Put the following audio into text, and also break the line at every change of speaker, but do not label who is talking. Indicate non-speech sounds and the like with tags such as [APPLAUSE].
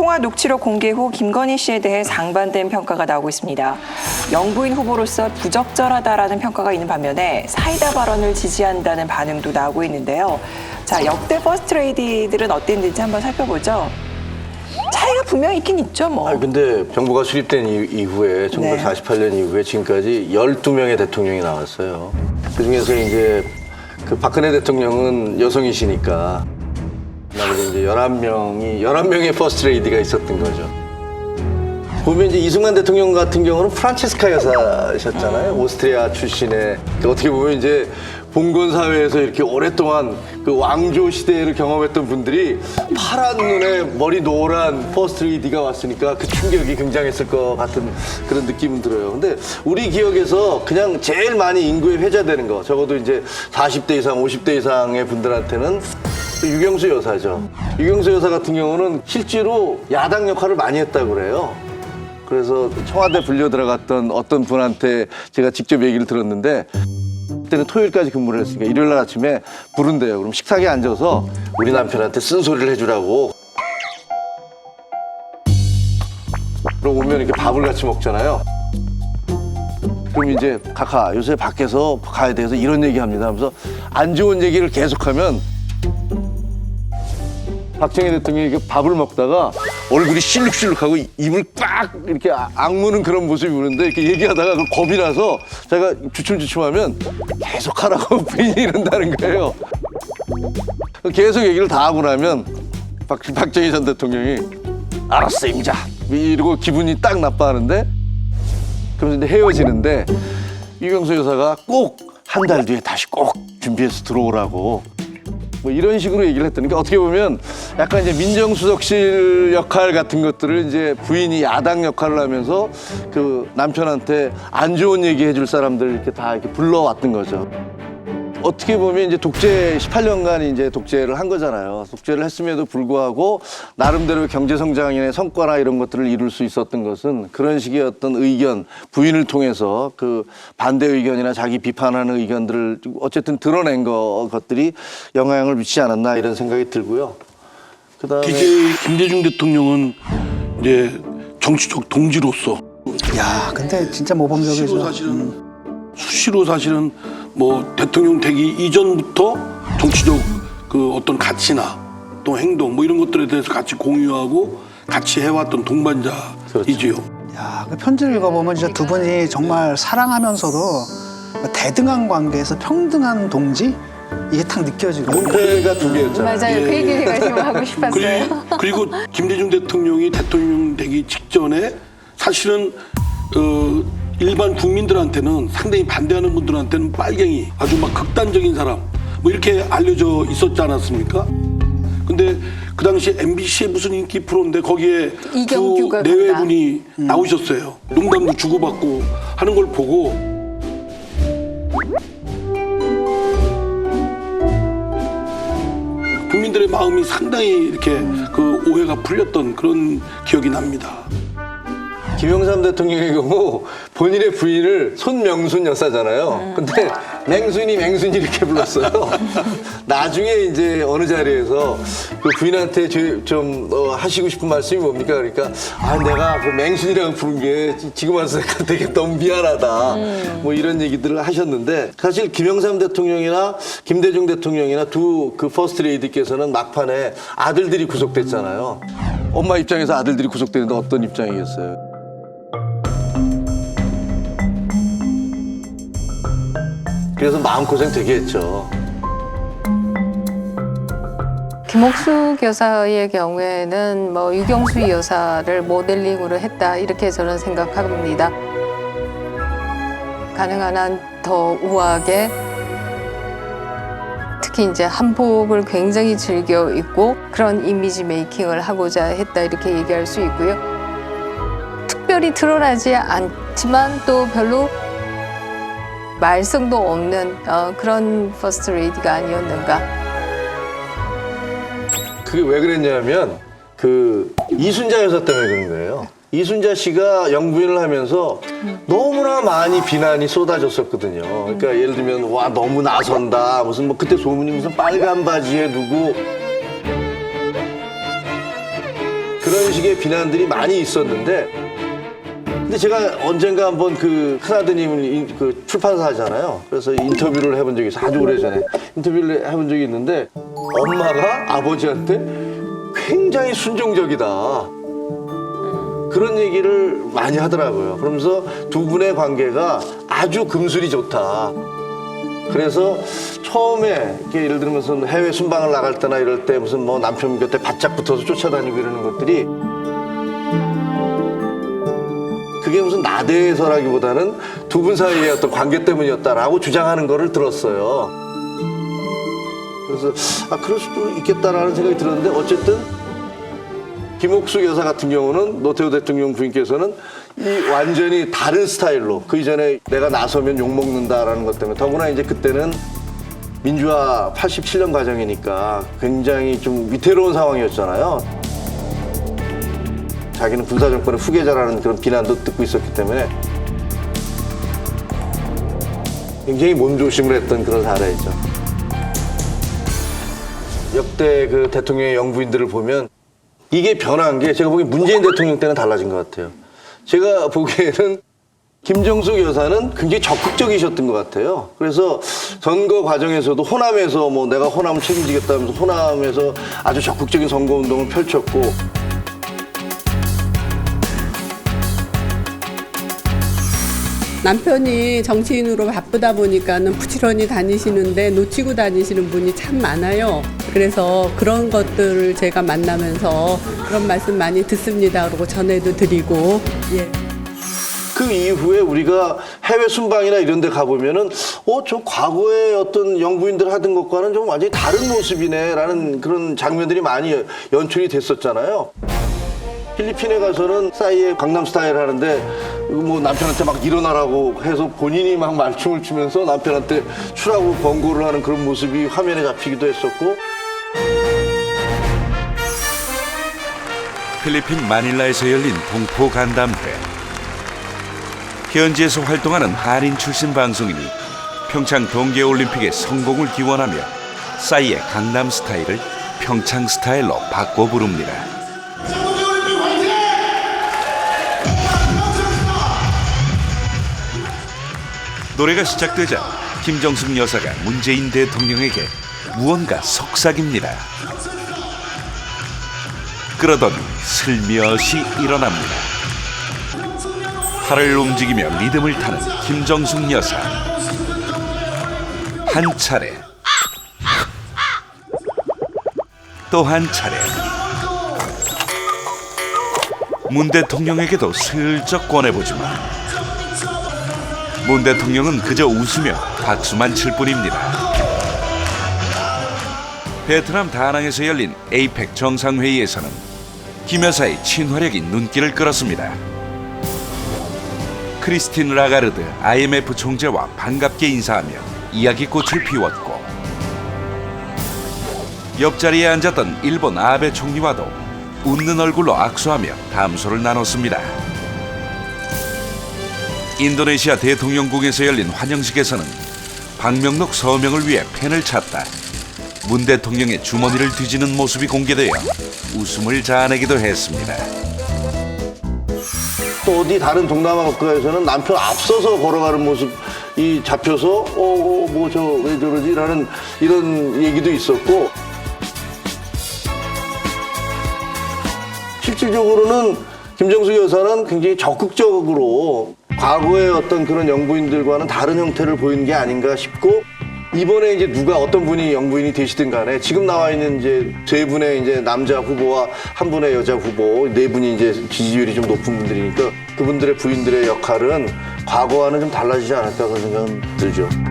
통화 녹취록 공개 후 김건희 씨에 대해 상반된 평가가 나오고 있습니다. 영부인 후보로서 부적절하다라는 평가가 있는 반면에 사이다 발언을 지지한다는 반응도 나오고 있는데요. 자, 역대 퍼스트 레이디들은 어땠는지 한번 살펴보죠. 차이가 분명히 있긴 있죠, 뭐.
아 근데 정부가 수립된 이- 이후에 1948년 이후에 지금까지 12명의 대통령이 나왔어요. 그중에서 이제 그 박근혜 대통령은 여성이시니까 나머지 이제 11명이 11명의 퍼스트 레이디가 있었던 거죠. 보면 이제 이승만 대통령 같은 경우는 프란체스카 여사셨잖아요. 오스트리아 출신의 그 어떻게 보면 이제 봉건 사회에서 이렇게 오랫동안 그 왕조 시대를 경험했던 분들이 파란 눈에 머리 노란 퍼스트 레이디가 왔으니까 그 충격이 굉장했을 것 같은 그런 느낌은 들어요. 근데 우리 기억에서 그냥 제일 많이 인구에 회자되는 거 적어도 이제 40대 이상, 50대 이상의 분들한테는 유경수 여사죠. 유경수 여사 같은 경우는 실제로 야당 역할을 많이 했다고 그래요. 그래서 청와대 불려 들어갔던 어떤 분한테 제가 직접 얘기를 들었는데 그때는 토요일까지 근무를 했으니까 일요일 날 아침에 부른대요. 그럼 식탁에 앉아서 우리 남편한테 쓴소리를 해주라고. 그럼 오면 이렇게 밥을 같이 먹잖아요. 그럼 이제 카카 요새 밖에서 가야 돼서 이런 얘기합니다 하면서 안 좋은 얘기를 계속하면 박정희 대통령이 밥을 먹다가 얼굴이 실룩실룩하고 입을 꽉 이렇게 아- 악무는 그런 모습이 보는데 이렇게 얘기하다가 그 겁이 나서 제가 주춤주춤하면 계속 하라고 [LAUGHS] 부인이 이런다는 거예요. 계속 얘기를 다 하고 나면 박, 박정희 전 대통령이 알았어 임자 이러고 기분이 딱 나빠하는데 그러면서 이제 헤어지는데 유경수 여사가 꼭 한 달 뒤에 다시 꼭 준비해서 들어오라고 뭐 이런 식으로 얘기를 했더니 그러니까 어떻게 보면 약간 이제 민정수석실 역할 같은 것들을 이제 부인이 야당 역할을 하면서 그 남편한테 안 좋은 얘기 해줄 사람들 이렇게 다 이렇게 불러왔던 거죠. 어떻게 보면 이제 독재 18년간 이제 독재를 한 거잖아요. 독재를 했음에도 불구하고 나름대로 경제 성장의 성과나 이런 것들을 이룰 수 있었던 것은 그런 식의 어떤 의견 부인을 통해서 그 반대 의견이나 자기 비판하는 의견들을 어쨌든 드러낸 거 것들이 영향을 미치지 않았나 이런 생각이 들고요. 그다음에
DJ 김대중 대통령은 이제 정치적 동지로서
야, 근데 진짜
수시로
모범적이죠.
사실은 수시로 사실은 뭐 대통령 되기 이전부터 정치적 그 어떤 가치나 또 행동 뭐 이런 것들에 대해서 같이 공유하고 같이 해왔던 동반자이지요.
야, 그 편지를 읽어보면 진짜 두 분이 정말 사랑하면서도 대등한 관계에서 평등한 동지 이게 딱 느껴지거든요.
문제가 두 개였잖아요.
맞아요. 그 얘기 제가 지금 하고 싶었어요.
그리고, 그리고 김대중 대통령이 대통령 되기 직전에 사실은 어, 일반 국민들한테는 상당히 반대하는 분들한테는 빨갱이 아주 막 극단적인 사람 뭐 이렇게 알려져 있었지 않았습니까? 근데 그 당시 MBC의 무슨 인기 프로인데 거기에 두 내외분이 나오셨어요. 농담도 주고받고 하는 걸 보고 국민들의 마음이 상당히 이렇게 그 오해가 풀렸던 그런 기억이 납니다.
김영삼 대통령의 경우 본인의 부인을 손명순 여사잖아요. 근데 맹순이 맹순이 이렇게 불렀어요. [LAUGHS] 나중에 이제 어느 자리에서 그 부인한테 저- 좀 어, 하시고 싶은 말씀이 뭡니까? 그러니까 아 내가 그 맹순이라고 부른 게 지- 지금 와서 [LAUGHS] 되게 너무 미안하다. 뭐 이런 얘기들을 하셨는데 사실 김영삼 대통령이나 김대중 대통령이나 두 그 퍼스트 레이디께서는 막판에 아들들이 구속됐잖아요. 엄마 입장에서 아들들이 구속되는데 어떤 입장이겠어요? 그래서 마음고생 되게 했죠.
김옥숙 여사의 경우에는 뭐 유경수 여사를 모델링으로 했다 이렇게 저는 생각합니다. 가능한 한 더 우아하게 특히 이제 한복을 굉장히 즐겨 입고 그런 이미지 메이킹을 하고자 했다 이렇게 얘기할 수 있고요. 특별히 드러나지 않지만 또 별로 말썽도 없는 어, 그런 퍼스트 레이디가 아니었는가.
그게 왜 그랬냐면 그 이순자 여사 때문에 그런 거예요. 이순자 씨가 영부인을 하면서 너무나 많이 비난이 쏟아졌었거든요. 그러니까 예를 들면 와 너무 나선다 무슨 뭐 그때 소문이 무슨 빨간 바지에 누구 그 그런 식의 비난들이 많이 있었는데 근데 제가 언젠가 한번 그 큰아드님을 인- 그 출판사 하잖아요. 그래서 인터뷰를 해본 적이 있어요. 아주 오래전에 인터뷰를 해본 적이 있는데 엄마가 아버지한테 굉장히 순종적이다. 그런 얘기를 많이 하더라고요. 그러면서 두 분의 관계가 아주 금술이 좋다. 그래서 처음에 이렇게 예를 들면서 해외 순방을 나갈 때나 이럴 때 무슨 뭐 남편 곁에 바짝 붙어서 쫓아다니고 이러는 것들이 그게 무슨 나대해서라기보다는 두 분 사이의 어떤 관계 때문이었다라고 주장하는 거를 들었어요. 그래서 아 그럴 수도 있겠다라는 생각이 들었는데 어쨌든 김옥수 여사 같은 경우는 노태우 대통령 부인께서는 이 완전히 다른 스타일로 그 이전에 내가 나서면 욕 먹는다라는 것 때문에 더구나 이제 그때는 민주화 87년 과정이니까 굉장히 좀 위태로운 상황이었잖아요. 자기는 군사 정권의 후계자라는 그런 비난도 듣고 있었기 때문에 굉장히 몸조심을 했던 그런 사례죠. 역대 그 대통령의 영부인들을 보면 이게 변한 게 제가 보기엔 문재인 대통령 때는 달라진 것 같아요. 제가 보기에는 김정숙 여사는 굉장히 적극적이셨던 것 같아요. 그래서 선거 과정에서도 호남에서 뭐 내가 호남을 책임지겠다면서 호남에서 아주 적극적인 선거 운동을 펼쳤고
남편이 정치인으로 바쁘다 보니까는 부지런히 다니시는데 놓치고 다니시는 분이 참 많아요. 그래서 그런 것들을 제가 만나면서 그런 말씀 많이 듣습니다. 그러고 전해도 드리고 예.
그 이후에 우리가 해외 순방이나 이런 데 가보면은 어, 저 과거에 어떤 영부인들 하던 것과는 좀 완전히 다른 모습이네 라는 그런 장면들이 많이 연출이 됐었잖아요. 필리핀에 가서는 싸이의 강남 스타일 하는데 뭐 남편한테 막 일어나라고 해서 본인이 막 말춤을 추면서 남편한테 추라고 권고를 하는 그런 모습이 화면에 잡히기도 했었고
필리핀 마닐라에서 열린 동포 간담회. 현지에서 활동하는 한인 출신 방송인이 평창 동계올림픽의 성공을 기원하며 싸이의 강남 스타일을 평창 스타일로 바꿔 부릅니다. 노래가 시작되자 김정숙 여사가 문재인 대통령에게 무언가 속삭입니다. 그러더니 슬며시 일어납니다. 팔을 움직이며 리듬을 타는 김정숙 여사. 한 차례. 또 한 차례. 문 대통령에게도 슬쩍 권해보지만 문 대통령은 그저 웃으며 박수만 칠 뿐입니다. 베트남 다낭에서 열린 에이펙 정상회의에서는 김 여사의 친화력이 눈길을 끌었습니다. 크리스틴 라가르드 IMF 총재와 반갑게 인사하며 이야기꽃을 피웠고 옆자리에 앉았던 일본 아베 총리와도 웃는 얼굴로 악수하며 담소를 나눴습니다. 인도네시아 대통령궁에서 열린 환영식에서는 박명록 서명을 위해 펜을 찾다 문 대통령의 주머니를 뒤지는 모습이 공개되어 웃음을 자아내기도 했습니다.
또 어디 다른 동남아 국가에서는 남편 앞서서 걸어가는 모습이 잡혀서 어 뭐 저 왜 저러지 라는 이런 얘기도 있었고 실질적으로는 김정숙 여사는 굉장히 적극적으로 과거의 어떤 그런 영부인들과는 다른 형태를 보이는 게 아닌가 싶고 이번에 이제 누가 어떤 분이 영부인이 되시든 간에 지금 나와 있는 이제 세 분의 이제 남자 후보와 한 분의 여자 후보 네 분이 이제 지지율이 좀 높은 분들이니까 그분들의 부인들의 역할은 과거와는 좀 달라지지 그런 생각은 들죠.